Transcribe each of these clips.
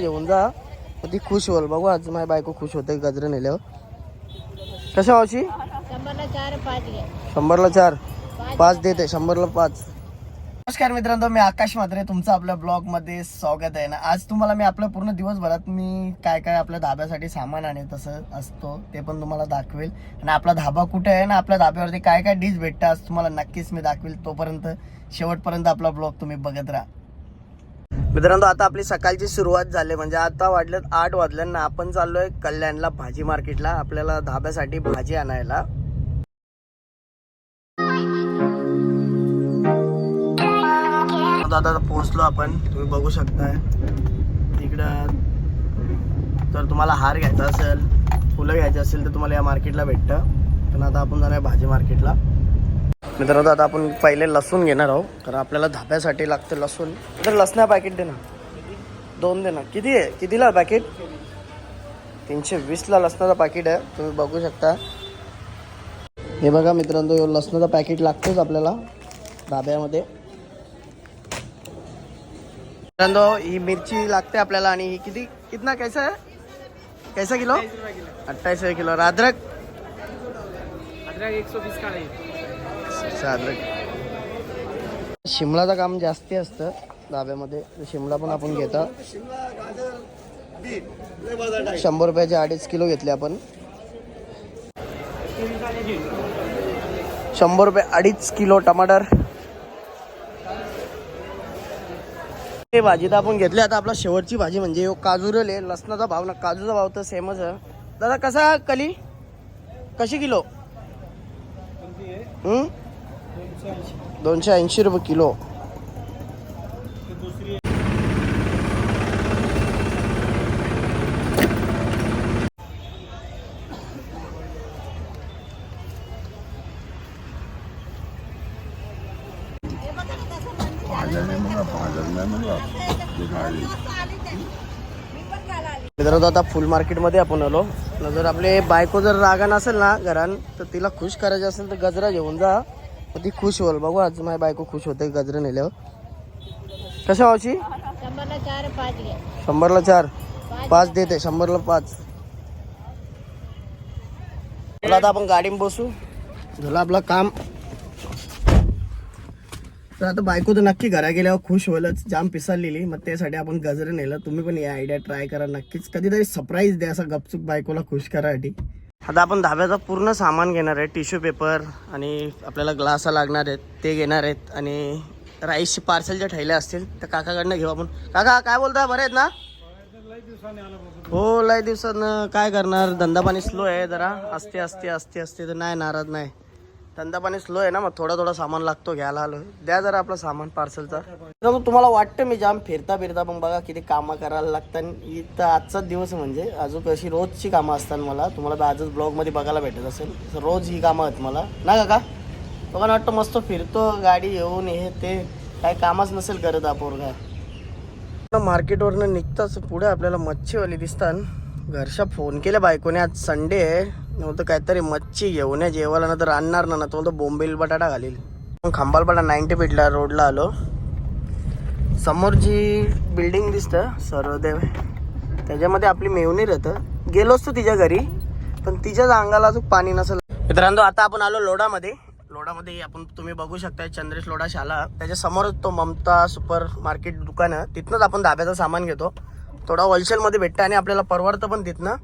येऊन जा. ती खुश होईल. बघू आज माझी बायको खुश होते गजरे नेल्यावर. कशा मावशी? शंभरला चार पाच शंभरला चार? पाच देते. शंभरला पाच. नमस्कार मित्रांनो मी आकाश म्हात्रे. तुमचं आपल्या ब्लॉगमध्ये स्वागत आहे ना? आज तुम्हाला मी आपल्या पूर्ण दिवसभरात मी काय काय आपल्या धाब्यासाठी सामान आणि तसं असतो ते पण तुम्हाला दाखवेल. आणि आपला धाबा कुठे आहे ना? आपल्या धाब्यावरती काय काय डिश भेटतं आज तुम्हाला नक्कीच मी दाखवेल. तोपर्यंत शेवटपर्यंत आपला ब्लॉग तुम्ही बघत राहा. मित्रांनो आता आपली सकाळची सुरुवात झाली. म्हणजे आता वाटलं आठ वाजल्यांना आपण चाललोय कल्याणला भाजी मार्केटला आपल्याला धाब्यासाठी भाजी आणायला. आता पोहोचलो आपण. तुम्ही बघू शकताय. इकडं जर तुम्हाला हार घ्यायचा असेल फुलं घ्यायची असेल तर तुम्हाला या मार्केटला भेटतं. पण आता आपण जाणार भाजी मार्केटला. मित्रांनो आता आपण पहिले लसूण घेणार आहोत. कारण आपल्याला धाब्यासाठी लागतं लसूण. तर लसणा पॅकेट दे ना. दोन दे ना. किती आहे? कितीला पॅकेट तीनशे वीसला लसणाचं पॅकेट आहे. तुम्ही बघू शकता. हे बघा मित्रांनो लसणाचं पॅकेट लागतंच आपल्याला धाब्यामध्ये. मित्रांनो ही मिरची लागते आपल्याला आणि ही किती कितना कैसा आहे कैसा किलो? अठ्ठावीस रुपये किलो. अद्रक? अद्रक एक सौ का चालेल शिमलाचं काम जास्ती असतं धाब्यामध्ये शिमला पण आपण घेता. शंभर रुपयाचे अडीच किलो घेतले आपण. शंभर रुपये अडीच किलो टमाटर. हे भाजी तर आपण घेतली. आता आपला शेवटची भाजी म्हणजे हो काजूरल आहे लसणाचा भाव ना काजूचा भाव तर सेमच आहे. दादा कसा कली? कशी किलो? दोनशे ऐंशी रुपये किलो. मित्रांनो आता फुल मार्केटमध्ये आपण आलो. जर आपले बायको जर रागान असेल ना घरान तर तिला खुश करायचे असेल तर गजरा घेऊन जा. ती खुश होईल बघू आज माझी बायको खुश होते गजरा नेल्यावर. कशा व्हायची शंभरला चार पाच घ्या शंभरला चार? पाच देते शंभरला पाच. आता आपण गाडीत बसू. झालं आपलं काम. तर आता बायको तर नक्की घरा गेल्यावर खुश होईलच. जाम पिसाळलेली मग त्यासाठी आपण गजरे नेलं. तुम्ही पण या आयडिया ट्राय करा नक्कीच. कधीतरी सरप्राईज द्या असं गपचूप बायकोला खुश करायसाठी. आता आपण धाब्याचं पूर्ण सामान घेणार आहे टिश्यू पेपर आणि आपल्याला ग्लास लागणार आहेत ते घेणार आहेत आणि राईसचे पार्सलच्या ठेल्या असतील तर काकाकडनं घेऊ आपण. काका काय बोलता? बरे आहेत ना? हो लय दिवसानं काय करणार? धंदा पाणी स्लो आहे जरा. असते असते असते असते तर नाही नाराज नाही. धंदा पाणी स्लो आहे ना मग थोडा थोडा सामान लागतो घ्यायला आलो द्या जरा आपलं सामान पार्सलचा तर मग तुम्हाला वाटतं मी जाम फिरता फिरता पण बघा किती कामं करायला लागतात. आणि इथं आजचाच दिवस म्हणजे अजून कशी रोजची कामं असतात मला. तुम्हाला तर आजच ब्लॉगमध्ये बघायला भेटत असेल. तर रोज ही कामं आहेत मला. ना काका? लोकांना वाटतं मस्त फिरतो गाडी येऊन हे ते. काय कामच नसेल करत आपोरगा पोरगा. मार्केटवरनं निघताच पुढे आपल्याला मच्छीवाली दिसतात. घरच्या फोन केल्या बायकोने आज संडे आहे. नव्हतं काहीतरी मच्छी घेऊन या जेवायला ना तर आणणार ना ना तो बोलतो बोंबील बटाटा घालील. मग खंबालपाडा नाईन्टी फीटला रोडला आलो. समोर जी बिल्डिंग दिसतं सर्वदेव. त्याच्यामध्ये आपली मेवणी राहतं. गेलोच तू तिच्या घरी पण तिच्याच अंगाला अजून पाणी नसेल. मित्रांनो आता आपण आलो लोडामध्ये. लोडामध्ये आपण तुम्ही बघू शकता चंद्रेश लोडा शाला. त्याच्या समोरच तो ममता सुपर मार्केट दुकान. आहे तिथनंच आपण धाब्याचं सामान घेतो. थोडा होलसेलमध्ये भेटतं आणि आपल्याला परवडतं पण तिथनं.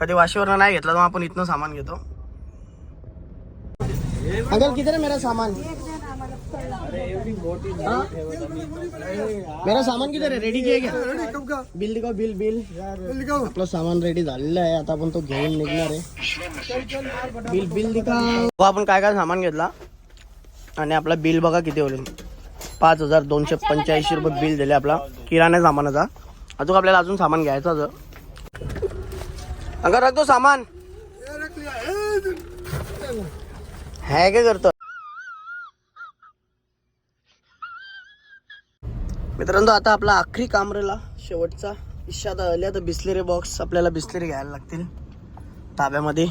कधी वाशीवरनं नाही घेतला तर आपण इथनं सामान घेतो. अंकल किती मेरा सामान? मेरा सामान किती रेडी किया क्या? बिल दिखाओ बिल बिल आपलं सामान रेडी झालेलं आहे. आता आपण तो घेऊन निघणार आहे. बिल बिल दिखाओ. आपण काय काय सामान घेतला? आणि आपला बिल बघा किती होईल. पाच हजार दोनशे पंच्याऐंशी रुपये बिल दिले आपला. किराणा सामानाचा. अजून आपल्याला अजून सामान घ्यायचं अगर रख दो सामान। है काय करतो मित्रांनो आता आपला आखरी कामरेला शेवटचा. इशादा आल्या तर बिस्लेरी बॉक्स आपल्याला बिस्लेरी घ्यायला लागतील. ताब्यामध्ये.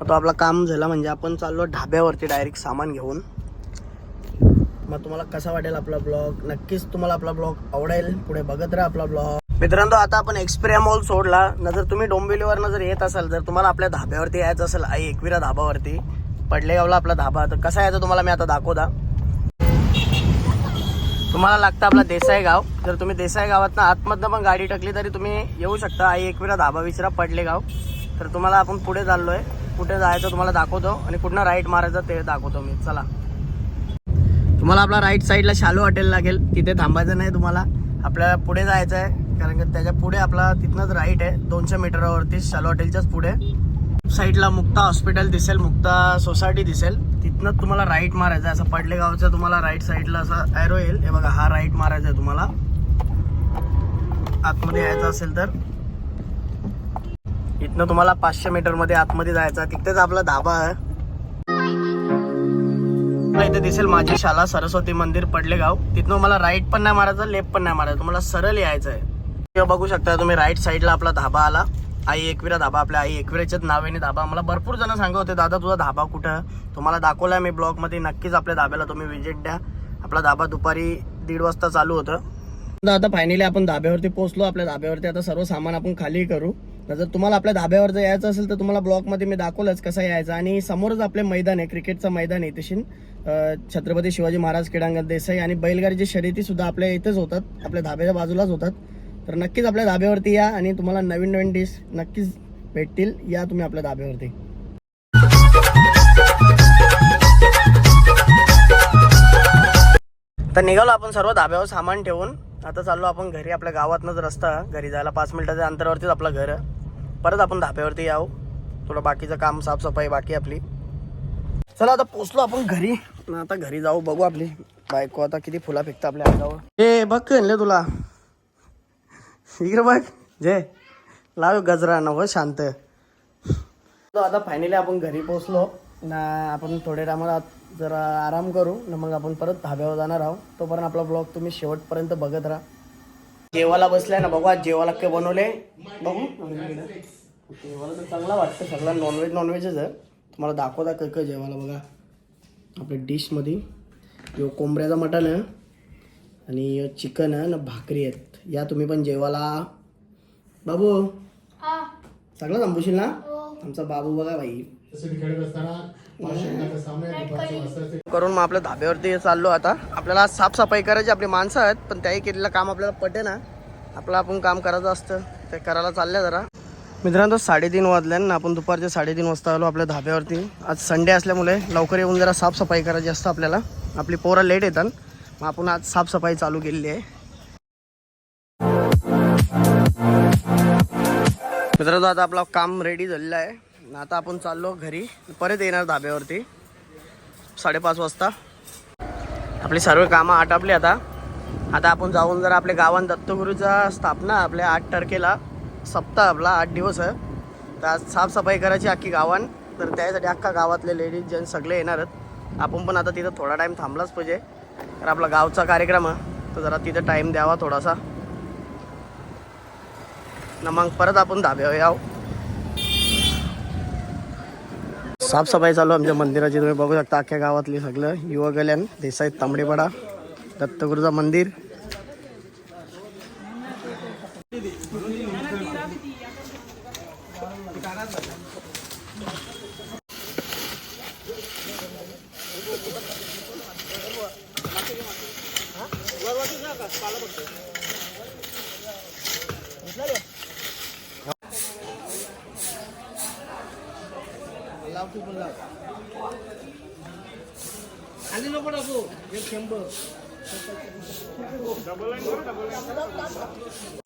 मग तो आपला काम झाला म्हणजे आपण चाललो ढाब्यावरती डायरेक्ट सामान घेऊन. मग तुम्हाला कसा वाटेल आपला ब्लॉग नक्कीच तुम्हाला आपला ब्लॉग आवडेल. पुढे बघत राहा आपला ब्लॉग मित्रांनो आता आपण एक्सप्रिया मॉल सोडला. न जर तुम्ही डोंबिवलीवरनं जर येत असाल जर तुम्हाला आपल्या धाब्यावरती यायचं असेल आई एकविरा धाबावरती. पडलेगावला आपला धाबा. तर कसा यायचा तुम्हाला मी आता दाखवता. तुम्हाला लागतं आपला देसाई गाव. जर तुम्ही देसाई गावातनं आतमधनं पण गाडी टाकली तरी तुम्ही येऊ शकता. आई एकविरा धाबा विसरा पडलेगाव. तर तुम्हाला आपण पुढे चाललो आहे कुठे जायचं तुम्हाला दाखवतो. आणि कुठनं राईट मारायचं ते दाखवतो मी. चला. तुम्हाला आपला राईट साईडला शालू हॉटेल लागेल. तिथे थांबायचं नाही तुम्हाला. आपल्याला पुढे जायचं आहे कारण की त्याच्या पुढे आपला तिथनंच राईट आहे. दोनशे मीटरवरती शालो हॉटेलच्याच पुढे. साईडला मुक्ता हॉस्पिटल दिसेल मुक्ता सोसायटी दिसेल. तिथनंच तुम्हाला राईट मारायचं आहे. असं पडलेगावचं तुम्हाला राईट साईडला असं ॲरो येईल. हे बघा हा राईट मारायचा आहे तुम्हाला. आतमध्ये यायचं असेल तर. इथनं तुम्हाला पाचशे मीटरमध्ये आतमध्ये जायचं आहे. तिथेच आपला धाबा आहे. इथे दिसेल माझी शाला सरस्वती मंदिर पडलेगाव. तिथनं मला राईट पण नाही मारायचं लेफ्ट पण नाही मारायचं. तुम्हाला सरळ यायचं आहे. बघू शकता तुम्ही राईट साईडला आपला धाबा आला. आई एकविरा धाबा आपल्या आई एकविराच्याच नावाने धाबा. मला भरपूर जण सांगत होते दादा तुझा धाबा कुठं तुम्हाला दाखवलाय मी ब्लॉगमध्ये नक्कीच आपल्या धाब्याला तुम्ही व्हिजिट द्या. आपला धाबा दुपारी दीड वाजता चालू होतं. आता फायनली आपण धाब्यावरती पोहोचलो. आपल्या धाब्यावरती आता सर्व सामान आपण खाली करू. जर तुम्हाला आपल्या धाब्यावर जर यायचं असेल तर तुम्हाला ब्लॉकमध्ये मी दाखवलंच कसं यायचं. आणि समोरच आपले मैदान आहे क्रिकेटचं मैदान आहे तशी छत्रपती शिवाजी महाराज क्रीडांगण देसाई आणि बैलगाडीची शर्यती सुद्धा आपल्या इथेच होतात. आपल्या धाब्याच्या बाजूलाच होतात. तर नक्कीच आपल्या धाब्यावरती या आणि तुम्हाला नवीन नवीन डिश नक्कीच भेटतील. या तुम्ही आपल्या धाब्यावरती. तर निघालो आपण सर्व धाब्यावर सामान ठेवून. आता चाललो आपण घरी आपल्या गावातनंच रस्ता. घरी जायला पाच मिनिटाच्या अंतरावरतीच आपलं घर. परत आपण धाब्यावरती यावं. थोडं बाकीचं काम साफसफाई बाकी आपली. चला आता पोचलो आपण घरी. आता घरी जाऊ बघू आपली बायको आता किती फुला फेकतं आपल्या अंगावर. ए बघ आणले तुला. इकडे बघ जय लाव गजरा नव हो, शांत. आता फायनली आपण घरी पोचलो ना आपण थोड्या टायमाला जरा आराम करू ना मग आपण परत धाब्यावर जाणार आहोत. तोपर्यंत आपला ब्लॉग तुम्ही शेवटपर्यंत बघत राहा. जेवायला बसलाय ना बघू आज जेवायला काय बनवले बघू. जेवायला तर चांगला वाटतं सगळं नॉनव्हेज नॉनव्हेजच आहे. तुम्हाला दाखवता काय काय जेवायला बघा. आपल्या डिशमध्ये यो कोंबड्याचा मटण आहे. आणि यो चिकन आहे ना भाकरी आहेत. या तुम्ही पण जेवायला. बाबू सगळं थांबवशील ना आमचा बाबू बघा भाई करून मग आपल्या धाब्यावरती चाललो आता. आपल्याला आज साफसफाई करायची आपली माणसं आहेत पण त्याही केलेलं काम आपल्याला पटे ना. आपलं आपण काम करायचं असतं. ते करायला चाललंय जरा. मित्रांनो साडेतीन वाजल्या ना आपण दुपारच्या साडेतीन वाजता आलो आपल्या धाब्यावरती. आज संडे असल्यामुळे लवकर येऊन जरा साफसफाई करायची असतं आपल्याला. आपली पोरं लेट येतात. मग आपण आज साफसफाई चालू केलेली आहे. मित्रांनो आता आपलं काम रेडी झालेलं आहे. आता आपण चाललो घरी. परत येणार धाब्यावरती. साडेपाच वाजता. आपली सर्व कामं आटापली आता. आता आपण जाऊन जर आपल्या गावात दत्तगुरूचा स्थापना आपल्या आठ तारखेला सप्ताह आपला आठ दिवस आहे. तर आज साफसफाई करायची अख्खी गावान. तर त्यासाठी अख्खा गावातले लेडीज जेंट्स सगळे येणार आहेत. आपण पण आता तिथं थोडा टाईम थांबलाच पाहिजे. कारण आपला गावचा कार्यक्रम आहे तर जरा तिथं टाईम द्यावा थोडासा. ना मग परत आपण धाब्यावर याव. साफसफाई चालू आमच्या मंदिराची. तुम्ही बघू शकता अख्ख्या गावातली सगळं. युवा गल्यान देसाई तांबडेपाडा दत्तगुरुचा मंदिर.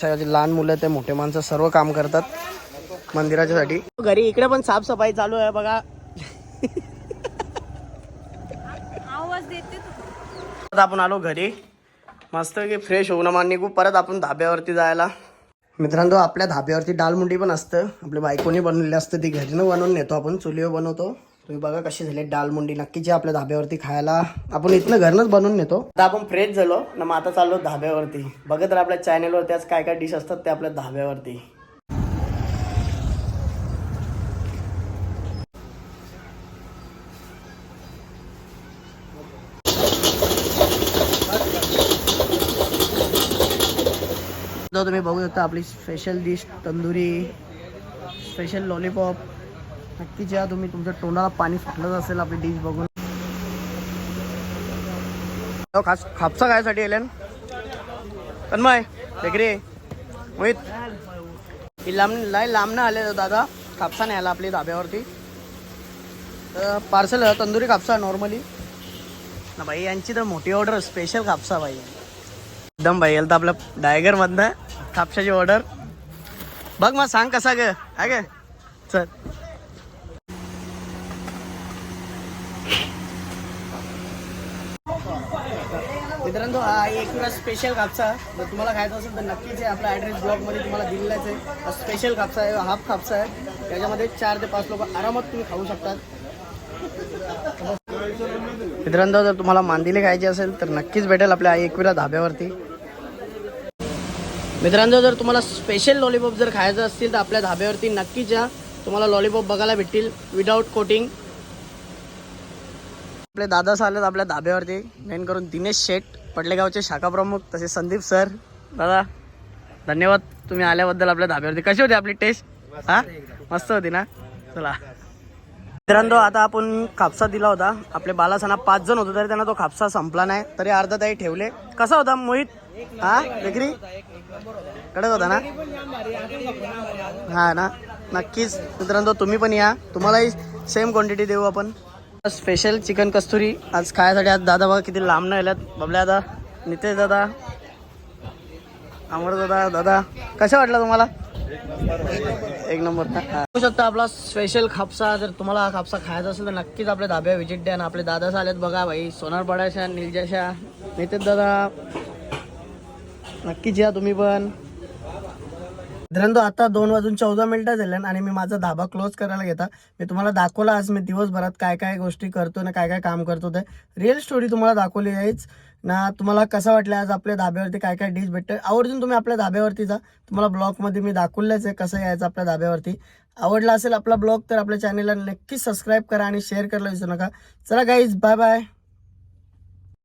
त्याच्यासाठी लहान मुलं ते मोठे माणसं सर्व काम करतात मंदिराच्या साठी घरी इकडे पण साफसफाई चालू आहे बघा आवाज देते आता आपण आलो घरी. मस्त की फ्रेश होऊन मग निघू परत आपण धाब्यावरती जायला. मित्रांनो आपल्या धाब्यावरती डालमुंडी पण असतं. आपल्या बायकोनी बनवलेली असतं ती घरीनं बनवून नेतो आपण. चुलीवर बनवतो. तुम्ही बघा कशी झाली डालमुंडी. नक्कीच आपल्या धाब्यावरती खायला. आपण इथनं घरनंच बनवून नेतो. आता आपण फ्रेश झालो. ना मग आता चाललो धाब्यावरती. बघत राहा आपल्या चॅनेलवरती आज काय काय डिश असतात ते आपल्या धाब्यावरती. बघू शकता आपली special dish tandoori special lollipop नक्कीच या तुम्ही तुमच्या तोंडाला पाणी फुटलंच असेल आपली डिश बघून. खास खापसा खायसाठी येल्यान तन्मय बेकरी मोहित. ही लांब लय लांबनं आले दादा. खापसा नाही आला आपली धाब्यावरती. तर पार्सल तंदुरी कापसा नॉर्मली ना भाई यांची तर मोठी ऑर्डर स्पेशल कापसा भाई. एकदम भाई याला तर आपल्या डायगर मधनं कापशाची ऑर्डर बघ मग सांग कसा ग. काय ग. चल. मित्रांनो हा एक स्पेशल कापसा. जर तुम्हाला खायचं असेल तर नक्कीच आहे. आपला ॲड्रेस ब्लॉगमध्ये तुम्हाला दिलेलाच आहे. हा स्पेशल कापसा आहे. हाफ कापसा आहे. त्याच्यामध्ये चार ते पाच लोक आरामात तुम्ही खाऊ शकतात. मित्रांनो जर तुम्हाला मांदिले खायचे असेल तर नक्कीच भेटेल आपल्या एकविरा धाब्यावरती. मित्रांनो जर तुम्हाला स्पेशल लॉलीपॉप जर खायचं असतील तर आपल्या धाब्यावरती नक्कीच या तुम्हाला लॉलीपॉप बघायला भेटतील विदाऊट कोटिंग आपले दादा आलेत आपल्या धाब्यावरती. मेन करून दिनेश शेठ पडलेगावचे शाखा प्रमुख तसे संदीप सर दादा धन्यवाद. तुम्ही आल्याबद्दल आपल्या धाब्यावरती. कशी होती आपली टेस्ट हा? मस्त होती ना? चला. मित्रांनो आता आपण कापसा दिला होता. आपले बालासाना पाच जण होते तरी त्यांना तो कापसा संपला नाही. तरी अर्धा ताई ठेवले. कसा होता मोहित? हा? बेकरी? कडक होता ना? हा ना? नक्कीच. मित्रांनो तुम्ही पण या. तुम्हालाही सेम क्वांटिटी देऊ आपण. Special chicken Kasturi. आज खायसाठी आज दादा बघा किती लांब नाही आल्यात. बबल्या दादा नितेश दादा अमर दादा दादा. कसं वाटलं तुम्हाला? एक नंबर. बघू शकता आपला स्पेशल खापसा. जर तुम्हाला हा खापसा खायचा असेल तर नक्कीच आपल्या धाब्या व्हिजिट द्या आणि आपले दादा आलेत बघा भाई सोनारपाड्याशा निलजाशा नितेश दादा नक्कीच या तुम्ही पण. मित्रांनो आता दोन वाजून चौदा मिनिटं झाल्या आणि मी माझा धाबा क्लोज करायला घेता. मी तुम्हाला दाखवला आज मी दिवसभरात काय काय गोष्टी करतो ना काय काय काम करतो ते. रिअल स्टोरी तुम्हाला दाखवली आहेच. ना तुम्हाला कसं वाटलं आज आपल्या धाब्यावरती काय काय डिश भेटतं आवर्जून तुम्ही आपल्या धाब्यावरती जा. तुम्हाला ब्लॉगमध्ये मी दाखवलंच आहे कसं यायचं आपल्या धाब्यावरती. आवडला असेल आपला ब्लॉग तर आपल्या चॅनलला नक्कीच सबस्क्राईब करा आणि शेअर करायला विसरू नका. चला गाईज बाय बाय